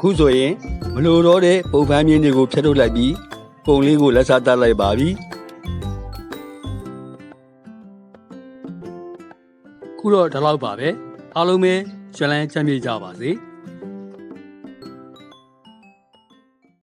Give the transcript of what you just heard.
ခုဆိုရင်မလိုတော့တဲ့ပုံပန်းမြင်းတွေကိုဖျက်ထုတ်လိုက်ပြီးပုံလေးကိုလက်စားတတ်လိုက်ပါပြီခုတော့ဒီလောက်ပါပဲအားလုံးပဲဇလန်းချမ်းမြေ့ကြပါစေ